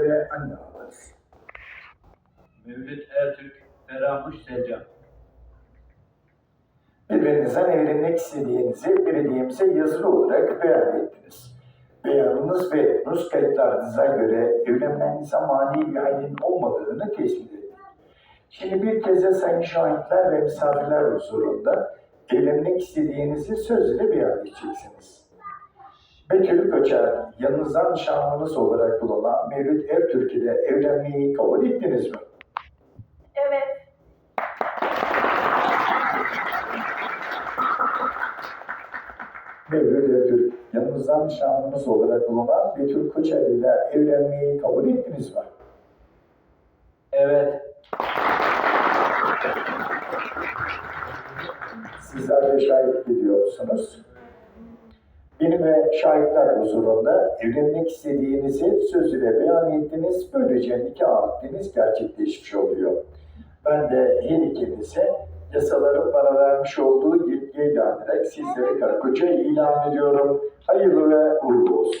ve anne ağlarız. Mevlüt Ertürk, Feramuş Selcan. Birbirinizden evlenmek istediğinizi belediyemize yazılı olarak beyan ettiniz. Beyanınız ve nüs kayıtlarınıza göre evlenmenize mani bir halin olmadığını tespit ettik. Şimdi bir kez de sayın şahitler ve misafirler huzurunda evlenmek istediğinizi söz ile beyan edeceksiniz. Betül Koçer, yanınızdan nişanlınız olarak bulunan Mevlüt Ertürk ile evlenmeyi kabul ettiniz mi? Evet. Mevlüt Ertürk, yanınızdan nişanlınız olarak bulunan Betül Koçer ile evlenmeyi kabul ettiniz mi? Evet. Sizler de şahitlik ediyorsunuz. Benim ve şahitler huzurunda evlenmek istediğinizi söz ile beyan ettiniz. Böylece nikah akdiniz gerçekleşmiş oluyor. Ben de her ikinize yasaların bana vermiş olduğu yetkiye dayanarak sizleri karı koca ilan ediyorum. Hayırlı ve uğurlu olsun.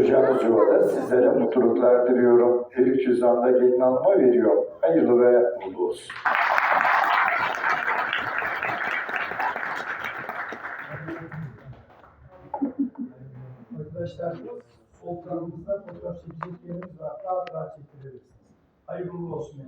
Kuracağınız yuvada sizlere mutluluklar diliyorum. Elif cüzdanında gelin hanıma veriyorum. Hayırlı ve uğurlu olsun. Arkadaşlar sol tarafımızda fotoğraf çekecek yerimiz var. Rahat rahat çekilebilirsiniz. Hayırlı uğurlu olsun.